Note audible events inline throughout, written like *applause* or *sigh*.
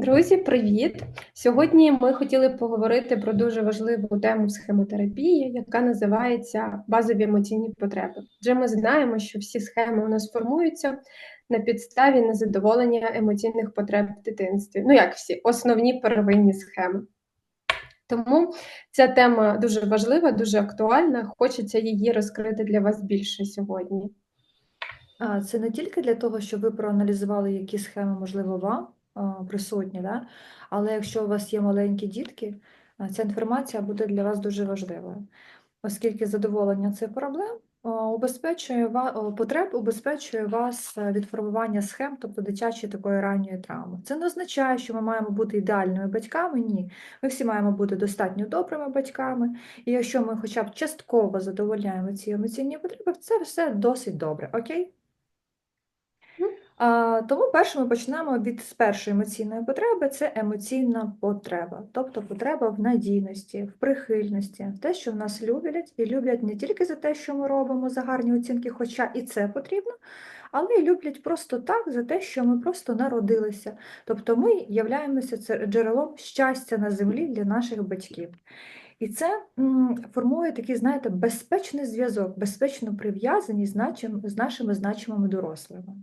Друзі, привіт! Сьогодні ми хотіли поговорити про дуже важливу тему схемотерапії, яка називається базові емоційні потреби. Адже ми знаємо, що всі схеми у нас формуються на підставі незадоволення емоційних потреб в дитинстві. Ну, як всі, основні первинні схеми. Тому ця тема дуже важлива, дуже актуальна. Хочеться її розкрити для вас більше сьогодні. Це не тільки для того, щоб ви проаналізували, які схеми, можливо, вам присутні, да? але якщо у вас є маленькі дітки, ця інформація буде для вас дуже важливою, оскільки задоволення цих проблем убезпечує потреб убезпечує вас е, від формування схем, тобто дитячої такої ранньої травми. Це не означає, що ми маємо бути ідеальними батьками. Ні. Ми всі маємо бути достатньо добрими батьками, і якщо ми хоча б частково задовольняємо ці емоційні потреби, це все досить добре. Окей? Тому перше ми почнемо від з першої емоційної потреби це емоційна потреба, тобто потреба в надійності, в прихильності, в те, що в нас люблять, і люблять не тільки за те, що ми робимо за гарні оцінки, хоча і це потрібно, але й люблять просто так за те, що ми просто народилися. Тобто ми являємося джерелом щастя на землі для наших батьків. І це формує такий, знаєте, безпечний зв'язок, безпечну прив'язаність з нашими значимими дорослими.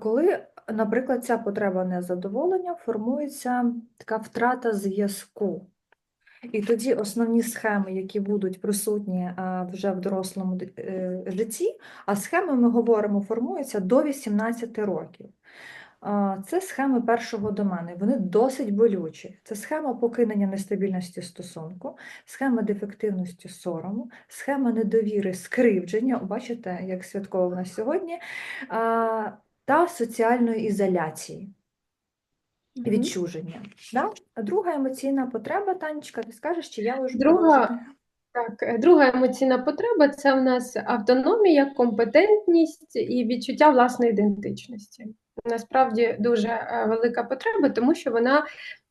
Коли, наприклад, ця потреба незадоволення, формується така втрата зв'язку. І тоді основні схеми, які будуть присутні вже в дорослому е, житті, а схеми ми говоримо, формуються до 18 років. Це схеми першого домену, вони досить болючі. Це схема покинення нестабільності стосунку, схема дефективності сорому, схема недовіри скривдження, бачите, як святково в нас сьогодні, та соціальної ізоляції, відчуження. Да? А друга емоційна потреба, Танечка, ти скажеш, чи я можу Друга, так, друга емоційна потреба це в нас автономія, компетентність і відчуття власної ідентичності насправді дуже е, велика потреба, тому що вона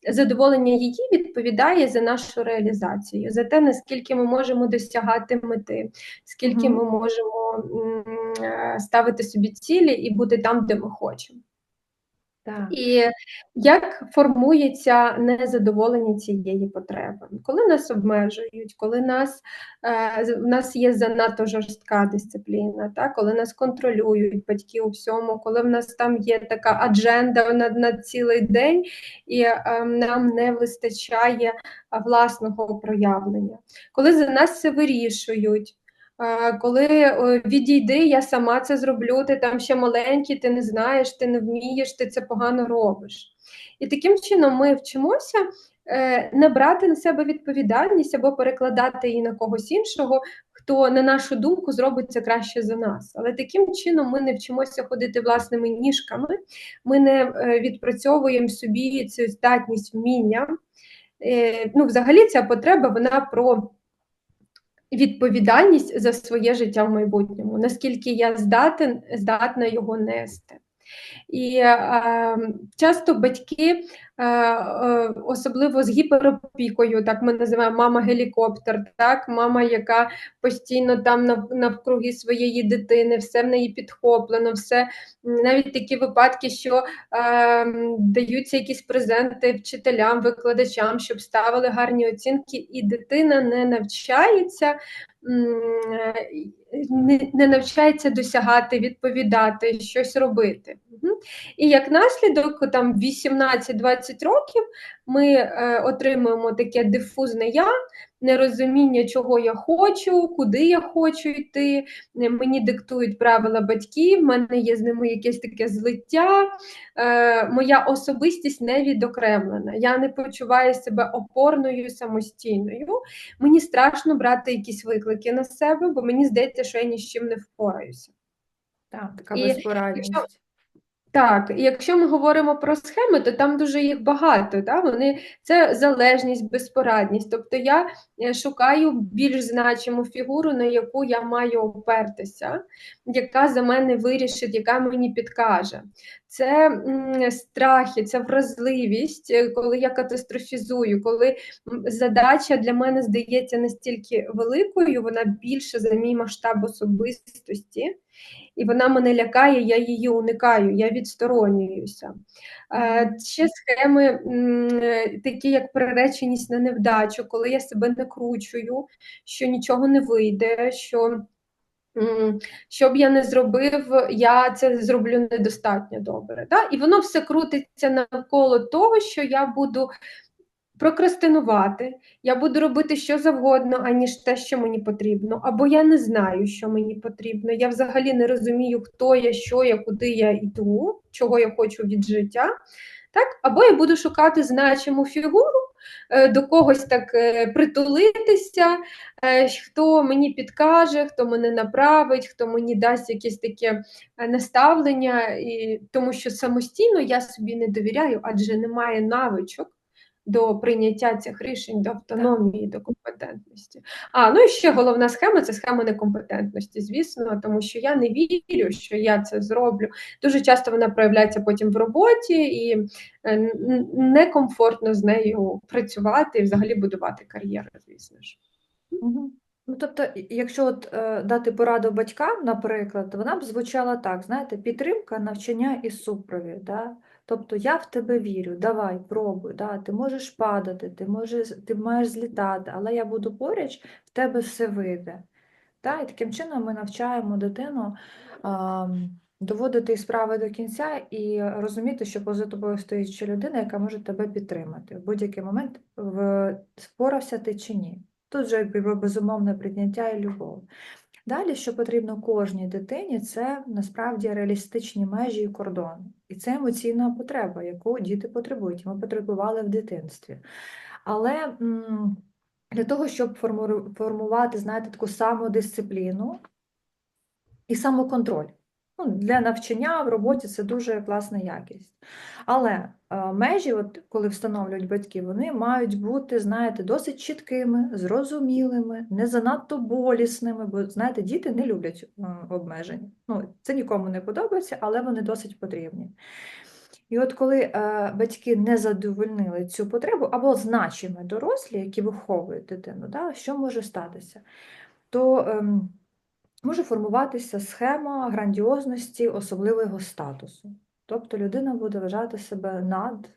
задоволення її відповідає за нашу реалізацію, за те, наскільки ми можемо досягати мети, скільки ми можемо е, ставити собі цілі і бути там, де ми хочемо. Так. І як формується незадоволення цієї потреби? Коли нас обмежують, коли нас, е, в нас є занадто жорстка дисципліна, так? коли нас контролюють батьки у всьому, коли в нас там є така адженда на, на цілий день, і е, нам не вистачає власного проявлення, коли за нас все вирішують коли відійди, я сама це зроблю, ти там ще маленький, ти не знаєш, ти не вмієш, ти це погано робиш. І таким чином ми вчимося е, не брати на себе відповідальність або перекладати її на когось іншого, хто, на нашу думку, зробить це краще за нас. Але таким чином ми не вчимося ходити власними ніжками, ми не е, відпрацьовуємо собі цю здатність вміння. Е, ну, Взагалі, ця потреба вона про відповідальність за своє життя в майбутньому, наскільки я здатен, здатна його нести. І е, часто батьки Е, е, особливо з гіперопікою, так ми називаємо мама-гелікоптер, так, мама, яка постійно там навкруги своєї дитини, все в неї підхоплено, все навіть такі випадки, що е, даються якісь презенти вчителям, викладачам, щоб ставили гарні оцінки, і дитина не навчається. Не, не навчається досягати, відповідати, щось робити. І як наслідок, там 18-20 років ми е, отримуємо таке дифузне я, нерозуміння, чого я хочу, куди я хочу йти. Мені диктують правила батьків, в мене є з ними якесь таке злиття, е, моя особистість не відокремлена. Я не почуваю себе опорною самостійною. Мені страшно брати якісь виклики на себе, бо мені здається, що я ні з чим не впораюся. Так, така безпорадність. Так, і якщо ми говоримо про схеми, то там дуже їх багато. Да? Вони Це залежність, безпорадність. Тобто я е, шукаю більш значиму фігуру, на яку я маю опертися, яка за мене вирішить, яка мені підкаже. Це страхи, це вразливість, е, коли я катастрофізую, коли задача для мене здається настільки великою, вона більше за мій масштаб особистості. І вона мене лякає, я її уникаю, я відсторонююся. Е, Ще схеми е, такі, як приреченість на невдачу, коли я себе накручую, що нічого не вийде, що що б я не зробив, я це зроблю недостатньо добре. Да? І воно все крутиться навколо того, що я буду прокрастинувати, я буду робити що завгодно, аніж те, що мені потрібно. Або я не знаю, що мені потрібно. Я взагалі не розумію, хто я, що я, куди я йду, чого я хочу від життя. Так? Або я буду шукати значиму фігуру, до когось так е, притулитися, е, хто мені підкаже, хто мене направить, хто мені дасть якесь таке наставлення, і, тому що самостійно я собі не довіряю, адже немає навичок до прийняття цих рішень, до автономії, до компетентності. А ну і ще головна схема це схема некомпетентності, звісно, тому що я не вірю, що я це зроблю. Дуже часто вона проявляється потім в роботі, і е, некомфортно з нею працювати і взагалі будувати кар'єру, звісно ж. Угу. Ну, тобто, якщо от е, дати пораду батькам, наприклад, вона б звучала так: знаєте, підтримка, навчання і супровід. Да? Тобто я в тебе вірю, давай, пробуй, да, ти можеш падати, ти можеш, ти маєш злітати, але я буду поруч, в тебе все вийде. Да? І таким чином ми навчаємо дитину а, доводити справи до кінця і розуміти, що поза тобою стоїть ще людина, яка може тебе підтримати. В будь-який момент в, спорався ти чи ні. Тут вже безумовне прийняття і любов. Далі, що потрібно кожній дитині, це насправді реалістичні межі і кордони. І це емоційна потреба, яку діти потребують. Ми потребували в дитинстві. Але для того, щоб формувати, знаєте, таку самодисципліну і самоконтроль. Ну, Для навчання в роботі це дуже класна якість. Але е, межі, от, коли встановлюють батьки, вони мають бути, знаєте, досить чіткими, зрозумілими, не занадто болісними, бо, знаєте, діти не люблять е, обмежень. Ну, Це нікому не подобається, але вони досить потрібні. І от коли е, батьки не задовольнили цю потребу, або значимі дорослі, які виховують дитину, да, що може статися? То е, може формуватися схема грандіозності особливого статусу. Тобто людина буде вважати себе над,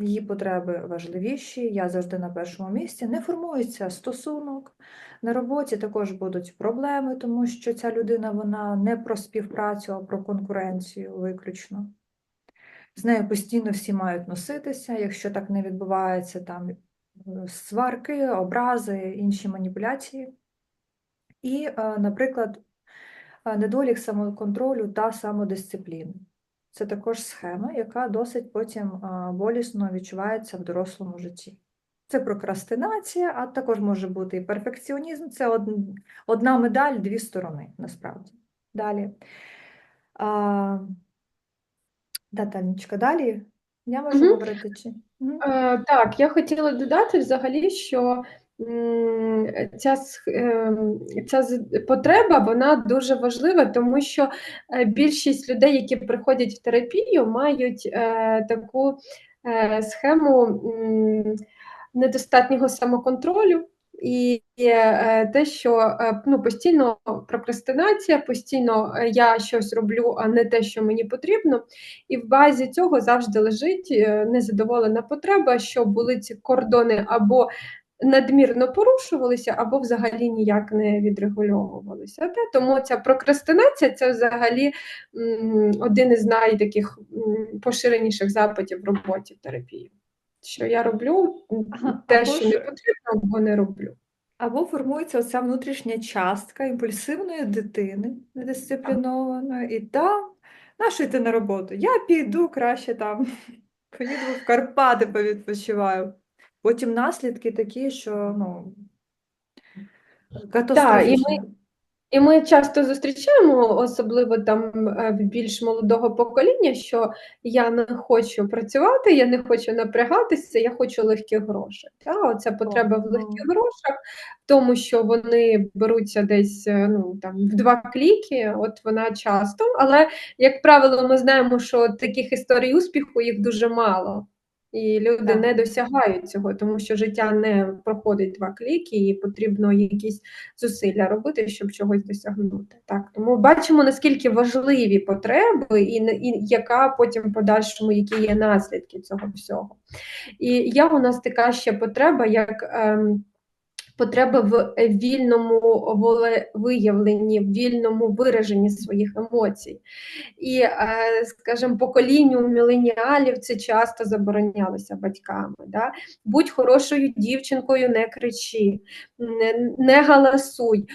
її потреби важливіші, я завжди на першому місці. Не формується стосунок. На роботі також будуть проблеми, тому що ця людина вона не про співпрацю, а про конкуренцію виключно. З нею постійно всі мають носитися, якщо так не відбувається, там е, сварки, образи, інші маніпуляції. І, е, наприклад, недолік самоконтролю та самодисципліни. Це також схема, яка досить потім болісно відчувається в дорослому житті. Це прокрастинація, а також може бути і перфекціонізм це одна медаль, дві сторони, насправді. Далі. А, да, Танечка, далі я можу угу. говорити чи? Угу. А, так, я хотіла додати взагалі, що ця ем, ця потреба вона дуже важлива, тому що е, більшість людей, які приходять в терапію, мають е, таку е, схему недостатнього самоконтролю. І те, що ну, постійно прокрастинація, постійно я щось роблю, а не те, що мені потрібно. І в базі цього завжди лежить незадоволена потреба, що були ці кордони або надмірно порушувалися або взагалі ніяк не відрегульовувалися. Та? Тому ця прокрастинація це взагалі м, один із найтаких поширеніших запитів в роботі в терапії. Що я роблю ага, те, що ж... не потрібно, або не роблю. Або формується оця внутрішня частка імпульсивної дитини, недисциплінованої, і там, нащо йти на роботу? Я піду краще там, *laughs* поїду в Карпати повідпочиваю. Потім наслідки такі, що ну, Так, і ми, і ми часто зустрічаємо, особливо там е, в більш молодого покоління, що я не хочу працювати, я не хочу напрягатися, я хочу легких грошей. Та? Оця потреба в легких грошах, в тому, що вони беруться десь е, ну, там, в два кліки, от вона часто, але, як правило, ми знаємо, що таких історій успіху їх дуже мало. І люди Так. не досягають цього, тому що життя не проходить два кліки, і потрібно якісь зусилля робити, щоб чогось досягнути. Так, тому бачимо наскільки важливі потреби, і, і яка потім подальшому, які є наслідки цього всього. І я у нас така ще потреба, як ем, потреба в вільному волевиявленні, в вільному вираженні своїх емоцій. І, е, скажімо, поколінню міленіалів це часто заборонялося батьками. Да? Будь хорошою дівчинкою, не кричи, не, галасуй,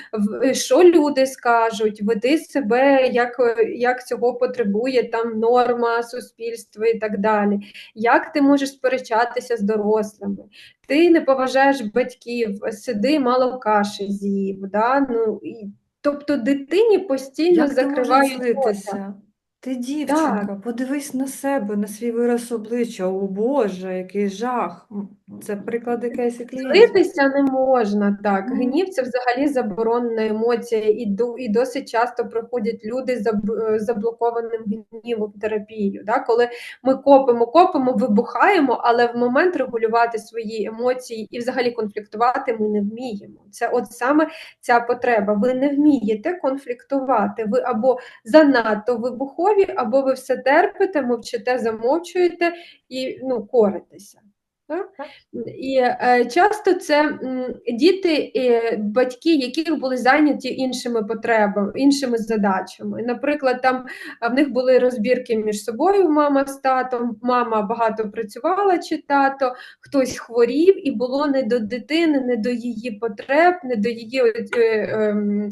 що люди скажуть, веди себе, як, як цього потребує там норма суспільства і так далі. Як ти можеш сперечатися з дорослими? Ти не поважаєш батьків, сиди, мало каші з'їв. Да? Ну, і, тобто дитині постійно Як закривають? Ти дівчинка, подивись на себе, на свій вираз обличчя. О Боже, який жах. М, Це приклади кейсі клієнтів. Злитися не можна так. Мгм. Гнів це взагалі заборонена емоція, і, ду- і досить часто приходять люди з заб- заблокованим гнівом в терапію. Да? Коли ми копимо, копимо, вибухаємо, але в момент регулювати свої емоції і взагалі конфліктувати ми не вміємо. Це от саме ця потреба. Ви не вмієте конфліктувати. Ви або занадто вибухові, або ви все терпите, мовчите, замовчуєте і ну, коритеся. Так? І е, часто це м, діти, е, батьки, яких були зайняті іншими потребами, іншими задачами. Наприклад, там в них були розбірки між собою, мама з татом, мама багато працювала чи тато, хтось хворів, і було не до дитини, не до її потреб, не до її е, ем,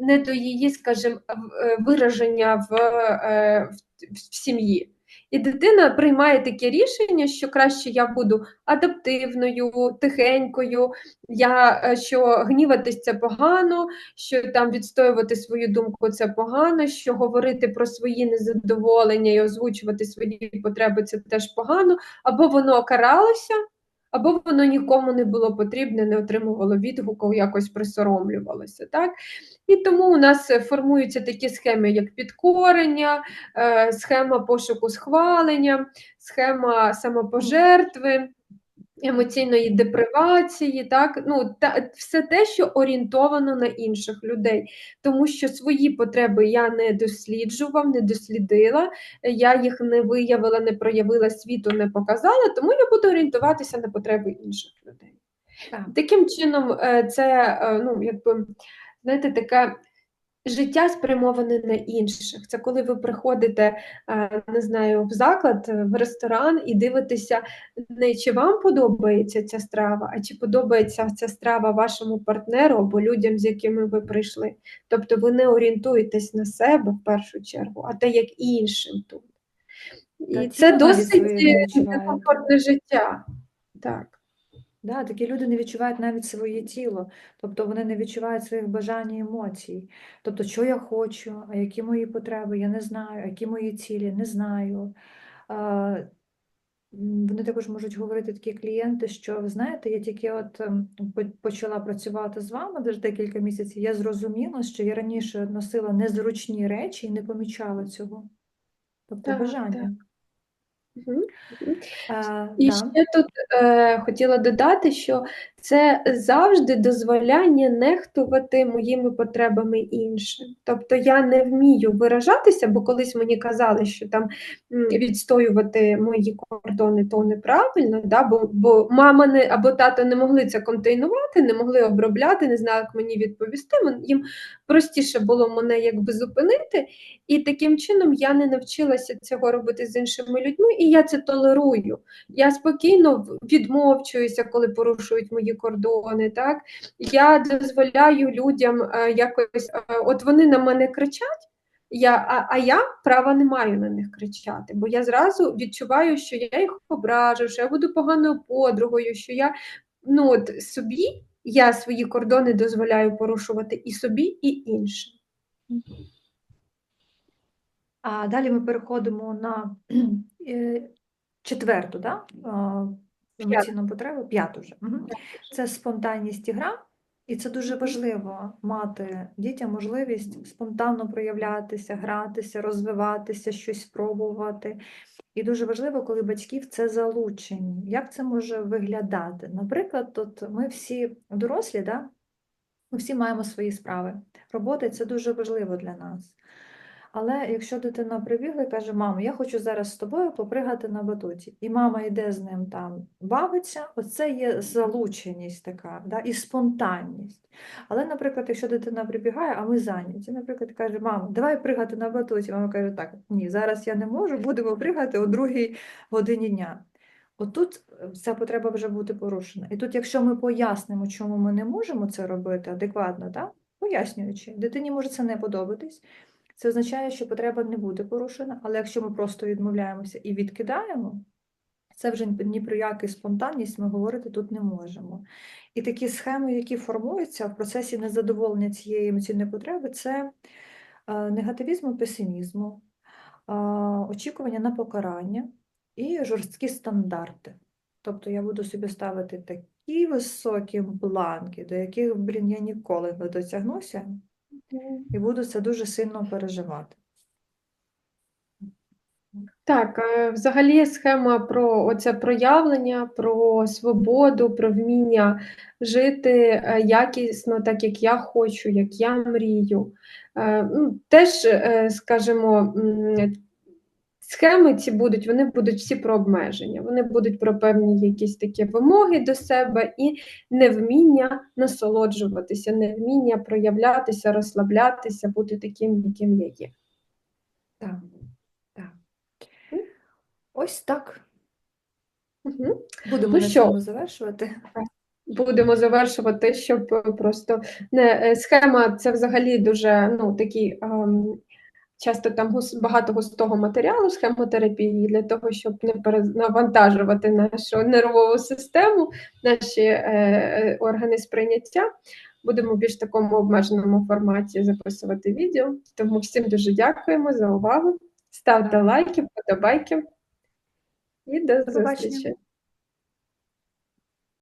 не до її, скажімо, е, вираження в, е, в, в сім'ї. І дитина приймає таке рішення, що краще я буду адаптивною, тихенькою, я, е, що гніватись це погано, що там відстоювати свою думку це погано, що говорити про свої незадоволення і озвучувати свої потреби це теж погано, або воно каралося, або воно нікому не було потрібне, не отримувало відгуку, якось присоромлювалося. Так? І тому у нас е, формуються такі схеми, як підкорення, е, схема пошуку схвалення, схема самопожертви, емоційної депривації, так? ну, та, все те, що орієнтовано на інших людей. Тому що свої потреби я не досліджував, не дослідила, я їх не виявила, не проявила світу, не показала, тому я буду орієнтуватися на потреби інших людей. Так. Таким чином, е, це е, ну, якби, знаєте, таке життя спрямоване на інших. Це коли ви приходите, е, не знаю, в заклад, е, в ресторан і дивитеся, не чи вам подобається ця страва, а чи подобається ця страва вашому партнеру або людям, з якими ви прийшли. Тобто ви не орієнтуєтесь на себе в першу чергу, а те, як іншим тут. І ті це досить е, некомфортне життя. Так. Да, такі люди не відчувають навіть своє тіло, тобто вони не відчувають своїх бажань і емоцій. Тобто, що я хочу, а які мої потреби, я не знаю, а які мої цілі, не знаю. А, Вони також можуть говорити такі клієнти, що ви знаєте, я тільки от ем, почала працювати з вами десь декілька місяців, я зрозуміла, що я раніше носила незручні речі і не помічала цього. Тобто Так, бажання. Мгм. А, І да. ще тут е, хотіла додати, що це завжди дозволяння нехтувати моїми потребами іншим. Тобто я не вмію виражатися, бо колись мені казали, що там відстоювати мої кордони то неправильно, да? бо, бо мама не, або тато не могли це контейнувати, не могли обробляти, не знали, як мені відповісти. Їм простіше було мене якби зупинити. І таким чином я не навчилася цього робити з іншими людьми, і я це толерую. Я спокійно відмовчуюся, коли порушують мої кордони. Так? Я дозволяю людям е, якось, е, от вони на мене кричать. Я, а, а я права не маю на них кричати, бо я зразу відчуваю, що я їх ображу, що я буду поганою подругою, що я ну, от, собі я свої кордони дозволяю порушувати і собі, і іншим. А далі ми переходимо на е, четверту, да? Емоційну потребу, п'яту вже. Це спонтанність і гра. І це дуже важливо мати дітям можливість спонтанно проявлятися, гратися, розвиватися, щось спробувати. І дуже важливо, коли батьки в це залучені. Як це може виглядати? Наприклад, тут ми всі дорослі, да? ми всі маємо свої справи. Робота це дуже важливо для нас. Але якщо дитина прибігла і каже, мамо, я хочу зараз з тобою попригати на батуті, і мама йде з ним там бавиться, оце є залученість така, да, і спонтанність. Але, наприклад, якщо дитина прибігає, а ми зайняті, наприклад, каже, мамо, давай пригати на батуті. Мама каже, так, ні, зараз я не можу, будемо пригати о другій годині дня. Отут е, ця потреба вже буде порушена. І тут, якщо ми пояснимо, чому ми не можемо це робити адекватно, так? пояснюючи, дитині може це не подобатись. Це означає, що потреба не буде порушена, але якщо ми просто відмовляємося і відкидаємо, це вже ні про яку спонтанність ми говорити тут не можемо. І такі схеми, які формуються в процесі незадоволення цієї емоційної потреби, це е, негативізму, песимізму, е, очікування на покарання і жорсткі стандарти. Тобто я буду собі ставити такі високі бланки, до яких, блін, я ніколи не досягнуся, і буду це дуже сильно переживати. Так, е, взагалі схема про оце проявлення, про свободу, про вміння жити е, якісно, так як я хочу, як я мрію. Е, ну, Теж, скажімо, схеми ці будуть, вони будуть всі про обмеження, вони будуть про певні якісь такі вимоги до себе і невміння насолоджуватися, невміння проявлятися, розслаблятися, бути таким, яким я є. Так, так. Ось так. Мгм. Будемо Ну на цьому завершувати. Будемо завершувати, щоб просто не е, схема це взагалі дуже ну такий ем, часто там багато густого матеріалу схемотерапії для того, щоб не перенавантажувати нашу нервову систему, наші е, е, органи сприйняття. Будемо в більш такому обмеженому форматі записувати відео. Тому всім дуже дякуємо за увагу. Ставте лайки, вподобайки і до зустрічі.